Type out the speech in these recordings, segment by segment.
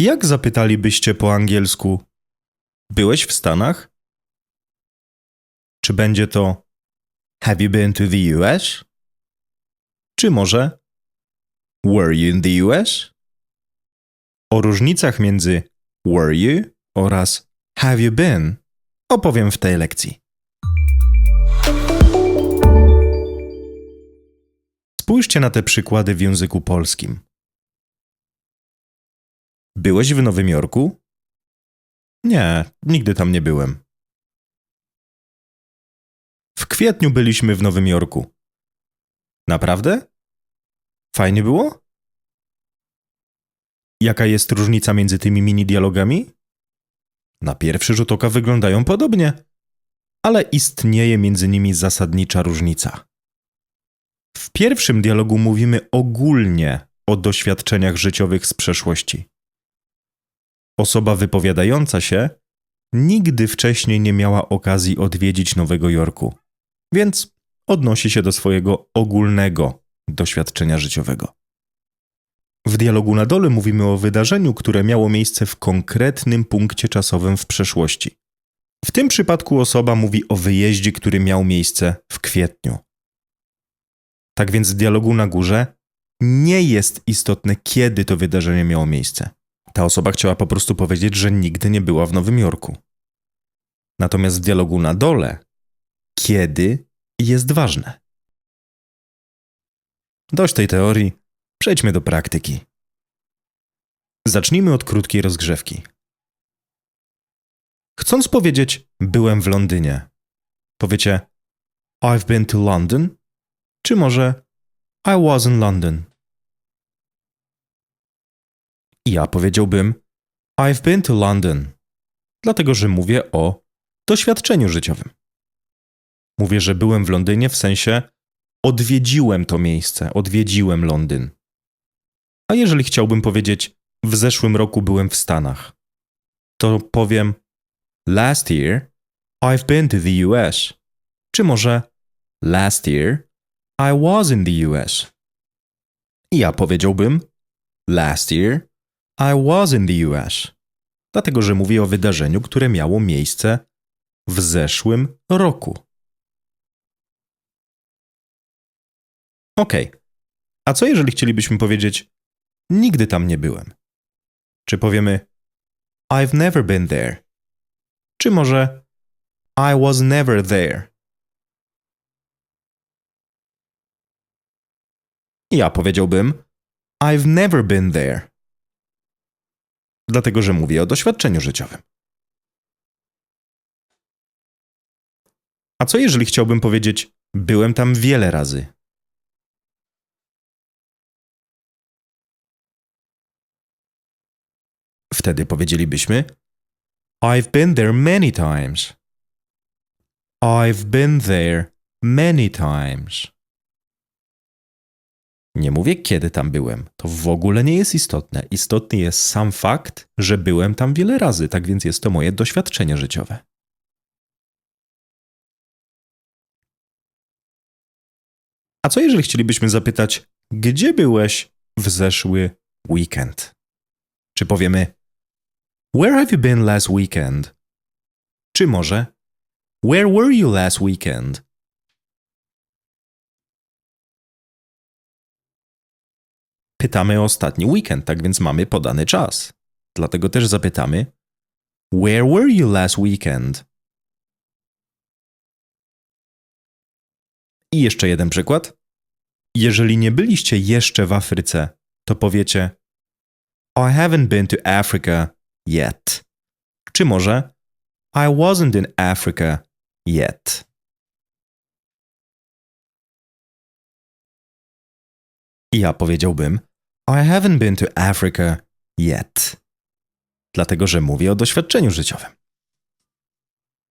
Jak zapytalibyście po angielsku? Byłeś w Stanach? Czy będzie to Have you been to the US? Czy może Were you in the US? O różnicach między were you oraz have you been opowiem w tej lekcji. Spójrzcie na te przykłady w języku polskim. Byłeś w Nowym Jorku? Nie, nigdy tam nie byłem. W kwietniu byliśmy w Nowym Jorku. Naprawdę? Fajnie było? Jaka jest różnica między tymi mini dialogami? Na pierwszy rzut oka wyglądają podobnie, ale istnieje między nimi zasadnicza różnica. W pierwszym dialogu mówimy ogólnie o doświadczeniach życiowych z przeszłości. Osoba wypowiadająca się nigdy wcześniej nie miała okazji odwiedzić Nowego Jorku, więc odnosi się do swojego ogólnego doświadczenia życiowego. W dialogu na dole mówimy o wydarzeniu, które miało miejsce w konkretnym punkcie czasowym w przeszłości. W tym przypadku osoba mówi o wyjeździe, który miał miejsce w kwietniu. Tak więc w dialogu na górze nie jest istotne, kiedy to wydarzenie miało miejsce. Ta osoba chciała po prostu powiedzieć, że nigdy nie była w Nowym Jorku. Natomiast w dialogu na dole, kiedy jest ważne. Dość tej teorii, przejdźmy do praktyki. Zacznijmy od krótkiej rozgrzewki. Chcąc powiedzieć byłem w Londynie, powiecie I've been to London, czy może I was in London. Ja powiedziałbym I've been to London, dlatego że mówię o doświadczeniu życiowym. Mówię, że byłem w Londynie w sensie odwiedziłem to miejsce, odwiedziłem Londyn. A jeżeli chciałbym powiedzieć, w zeszłym roku byłem w Stanach, to powiem Last year I've been to the US. Czy może Last year I was in the US. I ja powiedziałbym Last year I was in the US. Dlatego, że mówię o wydarzeniu, które miało miejsce w zeszłym roku. Ok. A co jeżeli chcielibyśmy powiedzieć nigdy tam nie byłem? Czy powiemy I've never been there? Czy może I was never there? Ja powiedziałbym I've never been there. Dlatego, że mówię o doświadczeniu życiowym. A co jeżeli chciałbym powiedzieć byłem tam wiele razy? Wtedy powiedzielibyśmy I've been there many times. I've been there many times. Nie mówię, kiedy tam byłem. To w ogóle nie jest istotne. Istotny jest sam fakt, że byłem tam wiele razy, tak więc jest to moje doświadczenie życiowe. A co jeżeli chcielibyśmy zapytać, gdzie byłeś w zeszły weekend? Czy powiemy, Where have you been last weekend? Czy może, Where were you last weekend? Pytamy o ostatni weekend, tak więc mamy podany czas. Dlatego też zapytamy, Where were you last weekend? I jeszcze jeden przykład. Jeżeli nie byliście jeszcze w Afryce, to powiecie I haven't been to Africa yet. Czy może I wasn't in Africa yet. Ja powiedziałbym I haven't been to Africa yet. Dlatego, że mówię o doświadczeniu życiowym.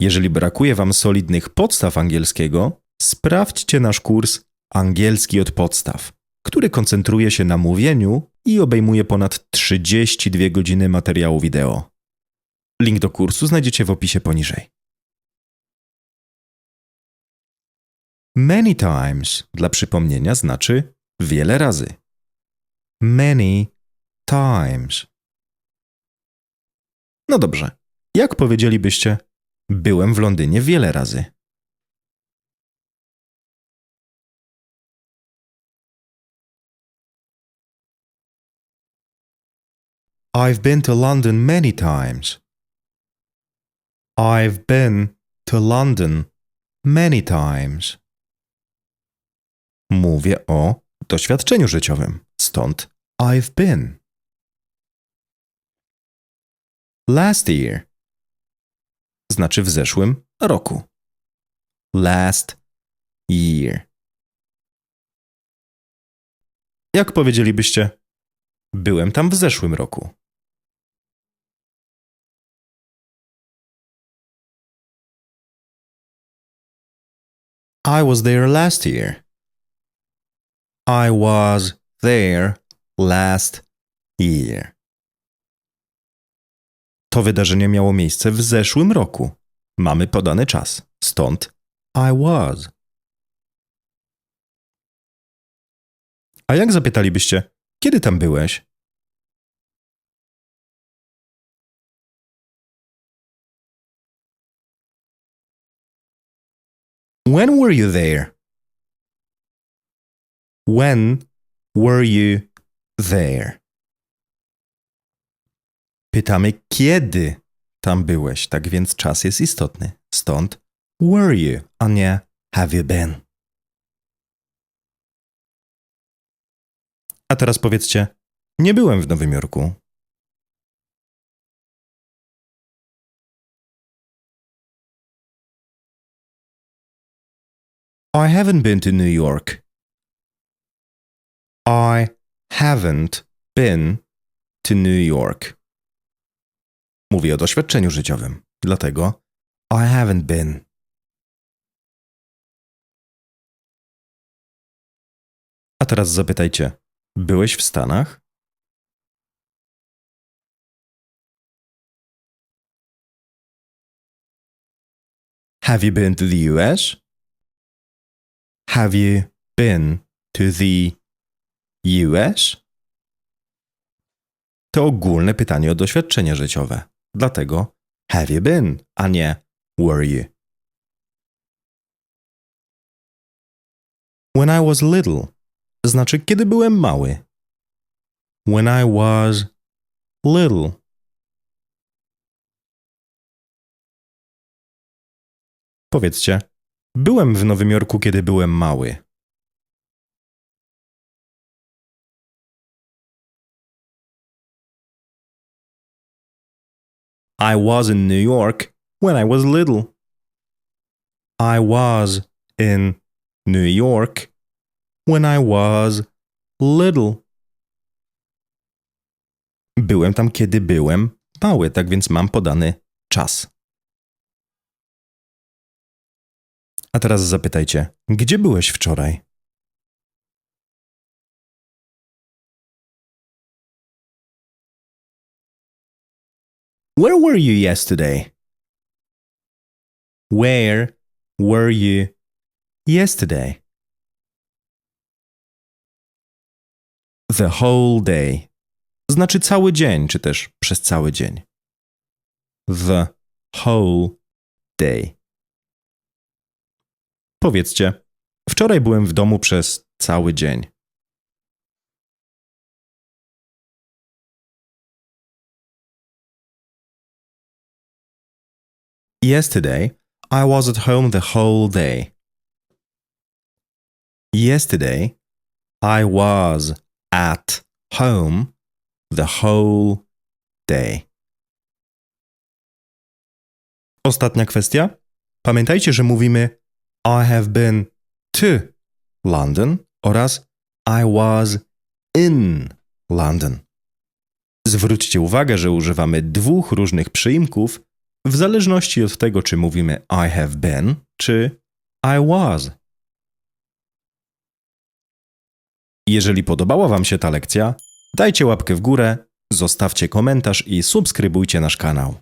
Jeżeli brakuje Wam solidnych podstaw angielskiego, sprawdźcie nasz kurs Angielski od podstaw, który koncentruje się na mówieniu i obejmuje ponad 32 godziny materiału wideo. Link do kursu znajdziecie w opisie poniżej. Many times dla przypomnienia znaczy wiele razy. Many times. No dobrze. Jak powiedzielibyście, byłem w Londynie wiele razy? I've been to London many times. I've been to London many times. Mówię o doświadczeniu życiowym, stąd I've been. Last year znaczy w zeszłym roku. Last year. Jak powiedzielibyście, byłem tam w zeszłym roku? I was there last year. I was there last year. To wydarzenie miało miejsce w zeszłym roku. Mamy podany czas. Stąd I was. A jak zapytalibyście, kiedy tam byłeś? When were you there? When were you there? Pytamy, kiedy tam byłeś, tak więc czas jest istotny. Stąd were you, a nie have you been. A teraz powiedzcie, nie byłem w Nowym Jorku. I haven't been to New York. I haven't been to New York. Mówię o doświadczeniu życiowym, dlatego I haven't been. A teraz zapytajcie, byłeś w Stanach? Have you been to the US? Have you been to the US? To ogólne pytanie o doświadczenie życiowe. Dlatego have you been, a nie were you. When I was little znaczy kiedy byłem mały. When I was little. Powiedzcie, byłem w Nowym Jorku, kiedy byłem mały. I was in New York when I was little. I was in New York when I was little. Byłem tam, kiedy byłem mały, tak więc mam podany czas. A teraz zapytajcie, gdzie byłeś wczoraj? Where were you yesterday? Where were you yesterday? The whole day znaczy cały dzień, czy też przez cały dzień. The whole day. Powiedzcie, wczoraj byłem w domu przez cały dzień. Yesterday, I was at home the whole day. Yesterday, I was at home the whole day. Ostatnia kwestia. Pamiętajcie, że mówimy I have been to London oraz I was in London. Zwróćcie uwagę, że używamy dwóch różnych przyimków w zależności od tego, czy mówimy I have been czy I was. Jeżeli podobała Wam się ta lekcja, dajcie łapkę w górę, zostawcie komentarz i subskrybujcie nasz kanał.